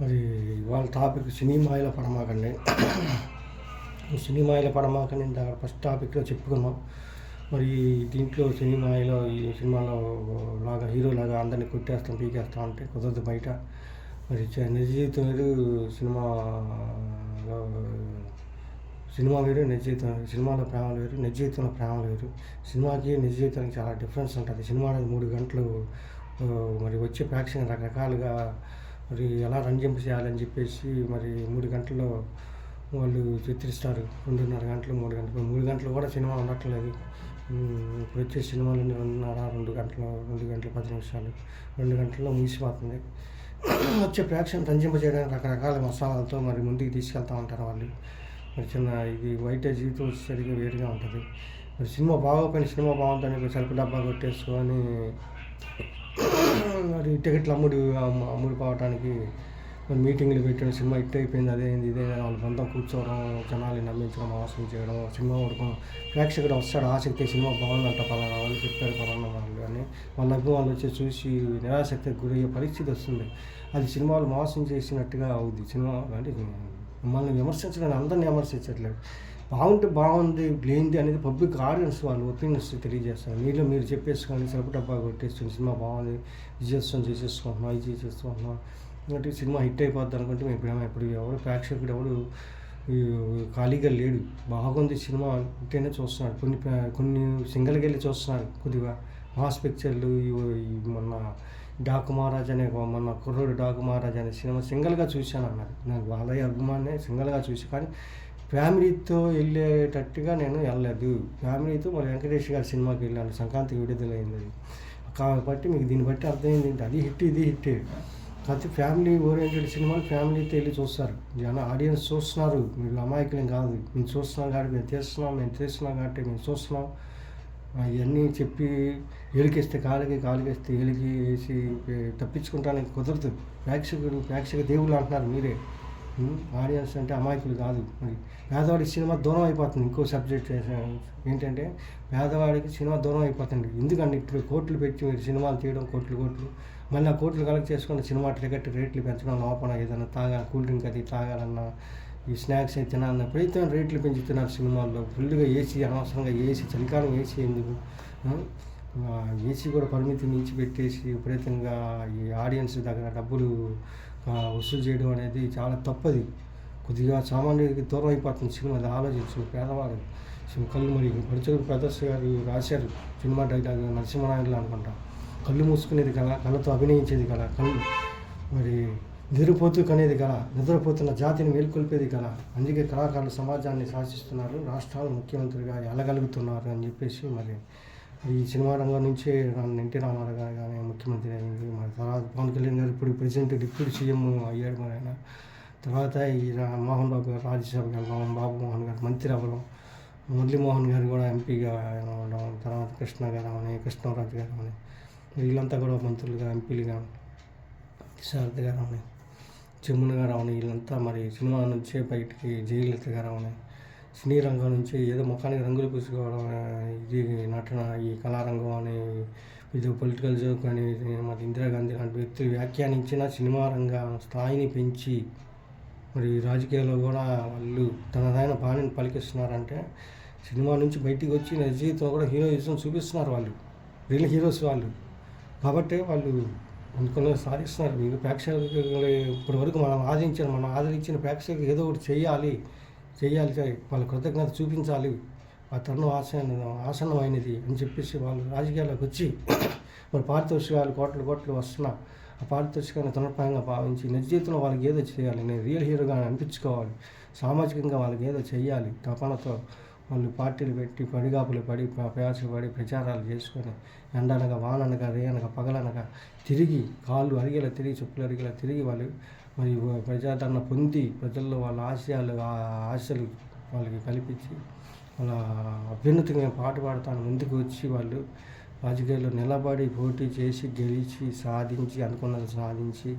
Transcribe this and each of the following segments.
మరి వాళ్ళ టాపిక్ సినిమాయిల పడమాకండి. సినిమాయిల పడమాకండి అక్కడ ఫస్ట్ టాపిక్లో చెప్పుకున్నాం. మరి దీంట్లో సినిమాలో ఈ సినిమాలో లాగా హీరో లాగా అందరినీ కొట్టేస్తాం పీకేస్తాం అంటే కుదరదు బయట. మరి చ- నిజ జీవితం వేరు సినిమాలో సినిమా వేరు నిజ జీవితం వేరు. సినిమాలో ప్రేమలు వేరు నిజ జీవితంలో ప్రేమలు వేరు. సినిమాకి నిజ జీవితానికి చాలా డిఫరెన్స్ ఉంటుంది. సినిమా అనేది మూడు గంటలు మరి వచ్చే ప్రేక్షకులు రకరకాలుగా మరి ఎలా రంజింపు చేయాలని చెప్పేసి మరి మూడు గంటల్లో వాళ్ళు చిత్రిస్తారు. రెండున్నర గంటలు మూడు గంటలు. మూడు గంటలు కూడా సినిమా ఉండట్లేదు. ఇప్పుడు వచ్చే సినిమాలు రెండున్నర రెండు గంటలు రెండు గంటలు పది నిమిషాలు రెండు గంటల్లో ముగిసిపోతుంది. వచ్చే ప్రేక్షణ రంజింప చేయడానికి రకరకాల మసాలాలతో మరి ముందుకు తీసుకెళ్తా ఉంటారు వాళ్ళు. మరి చిన్న ఇది బయట జీవితం వచ్చేసరికి వేరుగా ఉంటుంది. మరి సినిమా బాగోపోయిన సినిమా బాగుందని సెల్ఫ్ డబ్బా కొట్టేసుకొని మరి టికెట్లు అమ్ముడు అమ్ముడు కావడానికి మరి మీటింగ్లు పెట్టడం సినిమా ఇట్ అయిపోయింది అదేంది ఇదే వాళ్ళ బంధం కూర్చోవడం జనాలు నమ్మించడం మోసం చేయడం సినిమా వరకు ప్రేక్షకుడు వస్తాడు ఆసక్తి సినిమా బాగుందంట పలానా వాళ్ళు చెప్పారు పలానా వాళ్ళు అని. వాళ్ళ అభిమానులు వచ్చి చూసి నిరాశక్తికి గురయ్యే పరిస్థితి వస్తుంది. అది సినిమాలు మోసం చేసినట్టుగా అవుద్ది. సినిమా అంటే మిమ్మల్ని విమర్శించడం అందరిని విమర్శించట్లేదు. బాగుంటే బాగుంది లేనిది అనేది పబ్లిక్ ఆడియన్స్ వాళ్ళు ఒపీనియన్స్ తెలియజేస్తారు. మీలో మీరు చెప్పేసుకోండి సరిపో డబ్బా కొట్టేస్తుంది సినిమా బాగుంది ఇది చేస్తాం చేసేసుకుంటున్నాం ఇది చేసేసుకుంటున్నాం అంటే సినిమా హిట్ అయిపోద్ది అనుకుంటే మేము ఇప్పుడు ఇప్పుడు ఎవరు ప్రేక్షకుడు ఎవడు ఖాళీగా లేడు. బాగుంది సినిమా అంటేనే చూస్తున్నాడు. కొన్ని కొన్ని సింగిల్కి వెళ్ళి చూస్తున్నాడు కొద్దిగా. మాస్ పిక్చర్లు ఇవి- మొన్న డాకు మహారాజ్ అనే మొన్న కుర్రుడు డాకు మహారాజ్ అనే సినిమా సింగిల్గా చూశాను అన్నారు నాకు బాలయ్య అభిమానే సింగిల్గా చూసి కానీ ఫ్యామిలీతో వెళ్ళేటట్టుగా నేను వెళ్ళలేదు. ఫ్యామిలీతో మరి వెంకటేష్ గారి సినిమాకి వెళ్ళాను. సంక్రాంతికి విడుదలైంది కాబట్టి మీకు దీన్ని బట్టి అర్థమైంది ఏంటి? అది హిట్ ఇది హిట్. కాకపోతే ఫ్యామిలీ ఓరియంటెడ్ సినిమాలు ఫ్యామిలీతో వెళ్ళి చూస్తారు. జన ఆడియన్స్ చూస్తున్నారు. మీరు అమాయకులం కాదు. మేము చూస్తున్నాం కాబట్టి మేము తీస్తున్నాం మేము తీస్తున్నాం కాబట్టి మేము చూస్తున్నాం అవన్నీ చెప్పి ఏలికేస్తే కాలికి కాలికేస్తే ఏలికి వేసి తప్పించుకుంటానికి కుదరదు. ప్రేక్షకుడు ప్రేక్షక దేవుళ్ళు అంటున్నారు మీరే. Hmm? ఆడియన్స్ అంటే అమాయకులు కాదు. మరి పేదవాడికి సినిమా దూరం అయిపోతుంది. ఇంకో సబ్జెక్ట్ ఏంటంటే పేదవాడికి సినిమా దూరం అయిపోతుంది. ఎందుకంటే ఇప్పుడు కోట్లు పెట్టి మీరు సినిమాలు తీయడం కోట్లు కోట్లు? మళ్ళీ ఆ కోట్లు కలెక్ట్ చేసుకుని సినిమా టికెట్ రేట్లు పెంచడం లోపల ఏదైనా తాగాలి కూల్ డ్రింక్ అది తాగాలన్నా ఈ స్నాక్స్ అయితే తినాలన్న ప్రయత్నం రేట్లు పెంచుతున్నారు సినిమాల్లో. ఫుల్గా ఏసీ అనవసరంగా ఏసీ చలికాలం ఏసీ ఎందుకు? Hmm? ఏసీ కూడా పరిమితి మించి పెట్టేసి విపరీతంగా ఈ ఆడియన్స్ దగ్గర డబ్బులు వసూలు చేయడం అనేది చాలా తప్పది. కొద్దిగా సామాన్యుడికి దూరం అయిపోతుంది సినిమా అది ఆలోచించు. పేదవాడు సో కళ్ళు మరి పడిచూరు ప్రదర్శ గారు రాశారు. సినిమా డైలాగ్ నరసింహనాయుడు అనుకుంటా. కళ్ళు మూసుకునేది కదా కళ్ళతో అభినయించేది కదా కళ్ళు మరి నిద్రపోతూ కనేది కళ నిద్రపోతున్న జాతిని మేల్కొల్పేది కళ. అందుకే కళాకారులు సమాజాన్ని శాసిస్తున్నారు రాష్ట్రాలు ముఖ్యమంత్రిగా ఎలగలుగుతున్నారు అని చెప్పేసి మరి ఈ సినిమా రంగం నుంచే నన్ను ఎన్టీ రామారావు గారు కానీ ముఖ్యమంత్రి అయింది మరి తర్వాత పవన్ కళ్యాణ్ గారు ఇప్పుడు ప్రెసిడెంట్ డిప్యూటీ సీఎం అయ్యాడు మరి ఆయన. తర్వాత ఈ రా- మోహన్ బాబు గారు రాజ్యసభకి వెళ్ళడం బాబు మోహన్ గారు మంత్రి అవ్వడం మురళీమోహన్ గారు కూడా ఎంపీగా ఉండడం తర్వాత కృష్ణ గారు అని కృష్ణరాజు గారు అని వీళ్ళంతా కూడా మంత్రులుగా ఎంపీలుగా శారద గారు అని జమున గారు అవును వీళ్ళంతా మరి సినిమా నుంచే బయటికి జయలలిత గారు అవని సినీ రంగం నుంచి ఏదో ముఖానికి రంగులు పూసుకోవడం ఇది నటన ఈ కళారంగం అని ఇది పొలిటికల్ జోక్ అని మరి ఇందిరాగాంధీ లాంటి వ్యక్తులు వ్యాఖ్యానించిన సినిమా రంగ స్థాయిని పెంచి మరి రాజకీయాల్లో కూడా వాళ్ళు తనదైన బాణిని పలికిస్తున్నారంటే సినిమా నుంచి బయటికి వచ్చి నిజ జీవితంలో కూడా హీరోయిజం చూపిస్తున్నారు వాళ్ళు. రియల్ హీరోస్ వాళ్ళు. కాబట్టి వాళ్ళు అందుకొని సాధిస్తున్నారు. మీరు ప్రేక్షకులు ఇప్పటి వరకు మనం ఆదరించారు మనం ఆదరించిన ప్రేక్షకులు ఏదో ఒకటి చేయాలి. చేయాలి వాళ్ళ కృతజ్ఞత చూపించాలి. ఆ తరుణం ఆసన ఆసన్నమైనది అని చెప్పేసి వాళ్ళు రాజకీయాల్లోకి వచ్చి మరి పారితోషికాలు కోట్లు కోట్లు వస్తున్న ఆ పారితోషికాన్ని తృణప్రాయంగా భావించి నిజ జీవితంలో వాళ్ళకి ఏదో చేయాలి. నేను రియల్ హీరోగా అనిపించుకోవాలి. సామాజికంగా వాళ్ళకి ఏదో చేయాలి. తపనతో వాళ్ళు పార్టీలు పెట్టి పడిగాపులు పడి ప్ర- ప్రయాసలు పడి ప్రచారాలు చేసుకొని ఎండనగా వాననగా రేయనగా పగలనగా తిరిగి కాళ్ళు అరిగేలా తిరిగి చెప్పులు అరిగేలా తిరిగి వాళ్ళు మరి ప్రజాదరణ పొంది ప్రజల్లో వాళ్ళ ఆశయాలు ఆ ఆశలు వాళ్ళకి కల్పించి వాళ్ళ అభ్యున్నతంగా పాట పాడతాను ముందుకు వచ్చి వాళ్ళు రాజకీయాల్లో నిలబడి పోటీ చేసి గెలిచి సాధించి అనుకున్నది సాధించి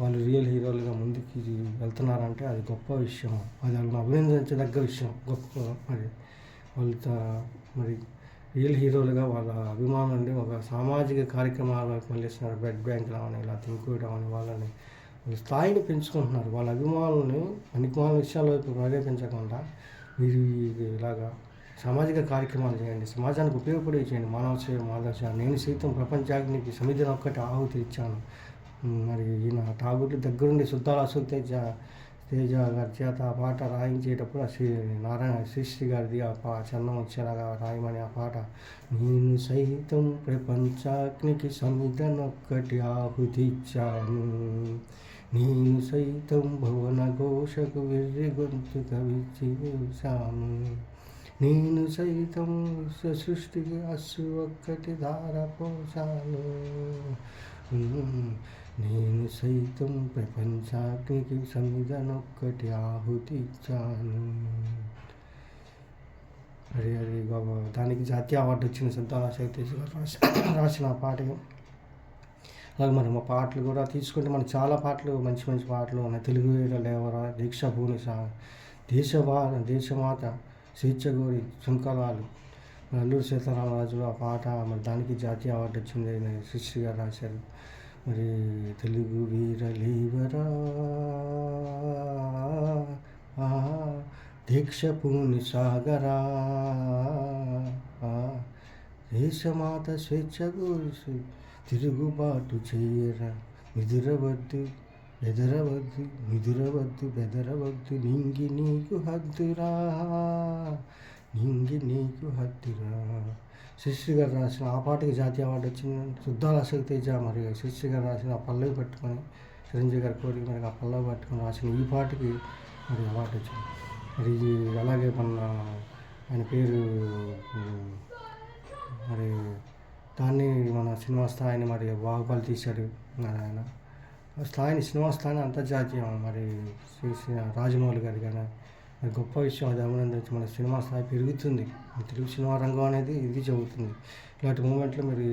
వాళ్ళు రియల్ హీరోలుగా ముందుకి వెళ్తున్నారంటే అది గొప్ప విషయం. అది వాళ్ళని అభినందించదగ్గ విషయం. గొప్ప మరి వాళ్ళు మరి రియల్ హీరోలుగా వాళ్ళ అభిమానులు ఒక సామాజిక కార్యక్రమాలు మళ్ళీ బ్లడ్ బ్యాంక్ రావని ఇలా ఇంకోటి వాళ్ళని వాళ్ళ స్థాయిని పెంచుకుంటున్నారు. వాళ్ళ అభిమానులని అనిమాన విషయాల వైపు ప్రేరేపించకుండా మీరు ఇలాగా సామాజిక కార్యక్రమాలు చేయండి. సమాజానికి ఉపయోగపడే చేయండి. మానవ సేవ మాధవ సేవ నేను సైతం ప్రపంచాగ్నికి సమిధిని ఒక్కటి ఆహుతి ఇచ్చాను. మరి ఈయన ఠాగూర్ దగ్గరుండి శుద్ధాల అశోక్ తేజ తేజ గారి చేత ఆ పాట రాయించేటప్పుడు ఆ శ్రీ నారాయణ శ్రీశ్రీ గారిది ఆ పా చందం వచ్చేలాగా రాయమని ఆ పాట. నేను సైతం ప్రపంచాగ్నికి సమిధనొక్కటి ఆహుతి ఇచ్చాను. నేను సైతం భువన ఘోషకు వెర్రి గొంతు కవిచి వేశాను నేను సైతం సృష్టికి అస్సు ఒక్కటి ధార నేను సైతం ప్రపంచాగ్నికి సమిధనొక్కటి ఆహుతి ఇచ్చాను. అరే అరే గొప్ప దానికి జాతీయ అవార్డు వచ్చిన సంతాన శక్తి రాసిన ఆ అలాగే మరి మా పాటలు కూడా తీసుకుంటే మనం చాలా పాటలు మంచి మంచి పాటలు ఉన్నాయి. తెలుగు లేవరా దీక్ష భూమి సా దేశవా దేశమాత స్వేచ్ఛగోరి శృంఖలాలు అల్లూరు సీతారామరాజులో ఆ పాట మరి దానికి జాతీయ అవార్డు వచ్చింది అని శిష్యు గారు రాశారు. మరి తెలుగు వీర లేవరా దీక్ష పూని సాగరా దేశమాత స్వేచ్ఛ గోరి తిరుగుబాటు చేయరా. నిదురవద్దు బెదరవద్దు నిదురవద్దు బెదరవద్దు నింగి నీకు హద్దురా. నింగి నీకు హద్దురా. శిష్యు గారు రాసిన ఆ పాటకి జాతీయ అవార్డు వచ్చింది. శుద్ధాల అశోక్ తేజ మరి శిష్యు గారు రాసిన ఆ పల్లవి పట్టుకొని చిరంజీవి గారి కోరిక మరి ఆ పల్లవి పట్టుకొని రాసిన ఈ పాటకి మరి అవార్డు వచ్చింది. మరి అలాగే మన ఆయన పేరు మరి దాన్ని మన సినిమా స్థాయిని మరి బాహుబలి తీశాడు ఆయన. స్థాయిని సినిమా స్థాయిని అంతర్జాతీయం మరి శ్రీ రాజమౌళి గారి కానీ మరి గొప్ప విషయం అది అభినందించి మన సినిమా స్థాయి పెరుగుతుంది. తెలుగు సినిమా రంగం అనేది ఇది చెబుతుంది. ఇలాంటి మూమెంట్లో మీరు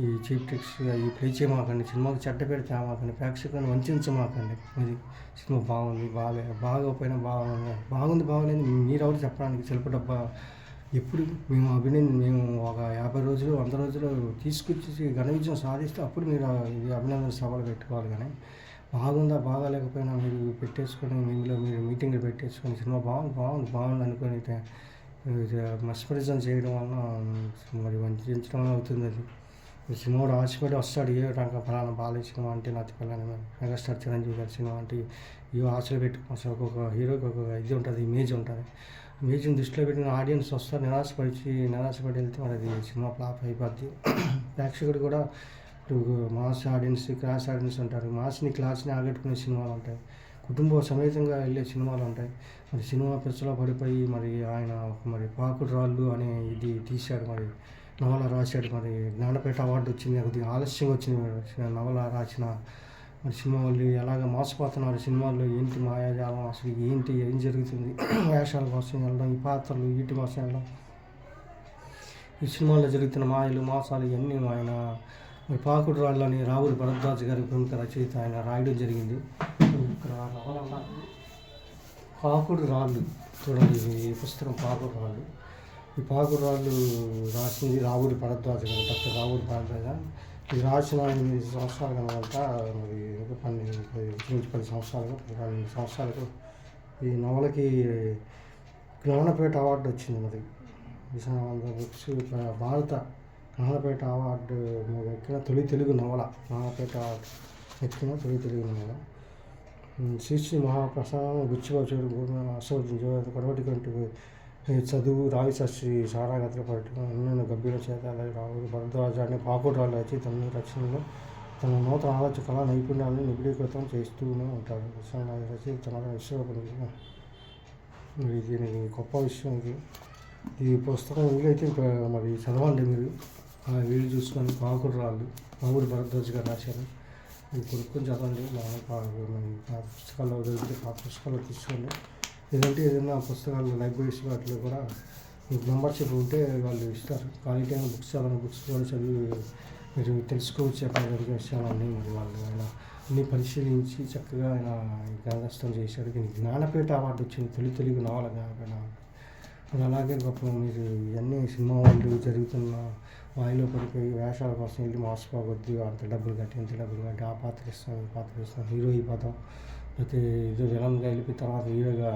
ఈ చీప్ ట్రిక్స్ ఈ ప్లే చేయమాకండి సినిమాకి చెడ్డ పెడితే మాకండి ప్రేక్షకులను వంచమాకండి అది సినిమా బాగుంది బాగాలే బాగోపోయినా బాగుంది బాగుంది బాగోలేదు మీరు ఎవరు చెప్పడానికి చెలుపు డబ్బా ఎప్పుడు మేము అభినంది మేము ఒక యాభై రోజులు వంద రోజులు తీసుకొచ్చి ఘన విజయం సాధిస్తే అప్పుడు మీరు ఇది అభినందన సభలు పెట్టుకోవాలి కానీ బాగుందా బాగాలేకపోయినా మీరు పెట్టేసుకొని మీలో మీరు మీటింగ్లు పెట్టేసుకొని సినిమా బాగుంది బాగుంది బాగుంది అనుకొని మస్పరిజం చేయడం వలన మరి వంచడం అవుతుంది అది. సినిమా వాడు ఆశపడి వస్తాడు ఏ రంగ ఫలానా బాలయ్య సినిమా అంటే నాతి ఫలానా మెగాస్టార్ చిరంజీవి గారి సినిమా అంటే ఏ ఆశలు పెట్టుకోవచ్చు ఒక్కొక్క హీరోకి ఒక్కొక్క ఇది ఉంటుంది ఇమేజ్ ఉంటుంది. ఇమేజ్ని దృష్టిలో పెట్టిన ఆడియన్స్ వస్తారు. నిరాశపడిచి నిరాశపడి వెళ్తే మరి సినిమా ఫ్లాప్ అయిపోద్ది. ప్రేక్షకుడు కూడా ఇప్పుడు మాస్ ఆడియన్స్ క్లాస్ ఆడియన్స్ ఉంటారు. మాస్ని క్లాస్ని ఆగట్టుకునే సినిమాలు ఉంటాయి. కుటుంబ సమేతంగా వెళ్ళే సినిమాలు ఉంటాయి. మరి సినిమా పెచ్చలో పడిపోయి మరి ఆయన మరి పాకుడు రాళ్ళు అనే ఇది తీశాడు మరి. నవల రాశాడు మరి. జ్ఞానపేట అవార్డు వచ్చింది. కొద్దిగా ఆలస్యంగా వచ్చింది. మరి నవల రాసిన మరి సినిమా వాళ్ళు ఎలాగ మోసపోతున్నారు సినిమాల్లో ఏంటి మాయాజాలం అసలు ఏంటి ఏం జరుగుతుంది? వేషాల కోసం వెళ్ళడం ఈ పాత్రలు వీటి కోసం వెళ్ళడం. ఈ సినిమాల్లో జరుగుతున్న మాయలు మోసాలు ఇవన్నీ ఆయన మరి పాకుడు రాళ్ళు అని భరద్వాజ్ గారి ప్రముఖ రచయిత ఆయన రాయడం జరిగింది. ఇక్కడ పాకుడు రాళ్ళు చూడండి ఈ పుస్తకం పాకుడు రాళ్ళు. ఈ పాకుడు రాళ్ళు రాసింది రావుడి భరద్వాజ్ గారు డాక్టర్ రావుడి భరద్వాజ. ఇది రాసిన ఎనిమిది సంవత్సరాలు కనుక మరి ఒక పన్నెండు నుంచి పది సంవత్సరాలు పన్నెండు సంవత్సరాలకు ఈ నవలకి జ్ఞానపేట అవార్డు వచ్చింది మరి. విశాఖ బుక్స్ భారత జ్ఞానపేట అవార్డు మీద ఎక్కిన తొలి తెలుగు నవల. జ్ఞానపేట ఎక్కిన తొలి తెలుగు నవల. శ్రీశ్రీ శ్రీ శ్రీ మహాప్రసాదం గుచ్చిబాబు అశోక్ అసలు కంటి ఈ చదువు రావి శాస్త్రి సారాగత్ర పడటం అన్న గంభీర చేత రావు భరద్వాజ అనే పాకుట్రాల వచ్చి అన్ని రచనలు తన నూతన ఆలోచన కళా నైపుణ్యాలను నిబిడీకృతం చేస్తూనే ఉంటాడు. విశ్వనాథ రచయిత తన విశ్వపతి మరి గొప్ప విషయం ఇది. ఈ పుస్తకం వీలైతే మరి చదవండి మీరు. వీళ్ళు చూసుకొని పాకుడు రాళ్ళు మామూలు భరద్వాజ్ గారు రాశారు. ఇది కొనుక్కొని చదవండి. మా ఆ పుస్తకాల్లో దొరికితే ఆ పుస్తకాలు తీసుకోండి. లేదంటే ఏదైనా పుస్తకాలు లైబ్రరీస్ వాటిలో కూడా మీకు మెంబర్షిప్ ఉంటే వాళ్ళు ఇస్తారు. క్వాలిటీ అయిన బుక్స్ చాలా బుక్స్ కూడా చదివి మీరు తెలుసుకోవచ్చు అక్కడ జరిగే విషయాలన్నీ మరి వాళ్ళు ఆయన అన్ని పరిశీలించి చక్కగా ఆయన గ్రంథస్థం చేశాడు దీనికి జ్ఞానపీఠ అవార్డు వచ్చింది. తొలి తెలుగు నవల జ్ఞానపీఠ అవార్డు. అలాగే గొప్ప మీరు ఇవన్నీ సినిమా వాళ్ళు జరుగుతున్న వాయిలో పడిపోయి వేషాల కోసం వెళ్ళి మోసపోవద్దు అంత డబ్బులు కట్టి ఇంత డబ్బులు కట్టి ఆ పాత్ర ఇస్తాం ఈ పాత్ర ఇస్తాం హీరో అయిపోతాం అయితే ఇది విలన్గా వెళ్ళిపోయి తర్వాత హీరోగా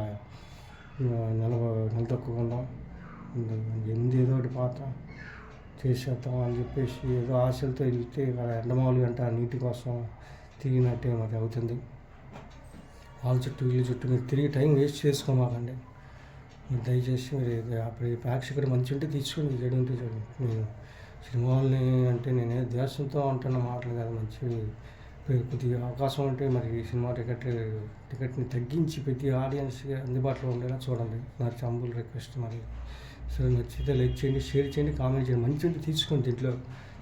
నిలబ నిలదొక్కుందాం ఎనిమిది ఏదో ఒకటి పాత్ర చేసేద్దాం అని చెప్పేసి ఏదో ఆశలతో వెళ్తే ఇక్కడ ఎండమావులు గంట నీటి కోసం తిరిగినట్టే మరి అవుతుంది. వాళ్ళ చుట్టూ వీళ్ళ చుట్టూ మీరు తిరిగి టైం వేస్ట్ చేసుకోమాకండి. మీరు దయచేసి మీరు అప్పుడు ప్రేక్షకుడు మంచి ఉంటే తీసుకోండి చెడు ఉంటే చూడండి. నేను సినిమాలని అంటే నేనే దేశంతో అంటున్న మాటలు కాదు మంచి కొద్దిగా అవకాశం ఉంటే మరి ఈ సినిమా టికెట్ టికెట్ని తగ్గించి ప్రతి ఆడియన్స్కి అందుబాటులో ఉండేలా చూడండి. నా చంబుల్ రిక్వెస్ట్ మరి సరే నచ్చితే లైక్ చేయండి షేర్ చేయండి కామెంట్ చేయండి. మంచి ఉంటే తీసుకోండి దీంట్లో.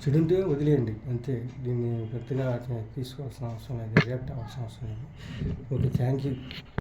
చెడు ఉంటే వదిలేయండి. అంతే. దీన్ని పెద్దగా తీసుకోవాల్సిన అవసరం లేదు రియాక్ట్ అవ్వాల్సిన అవసరం లేదు. Okay thank you.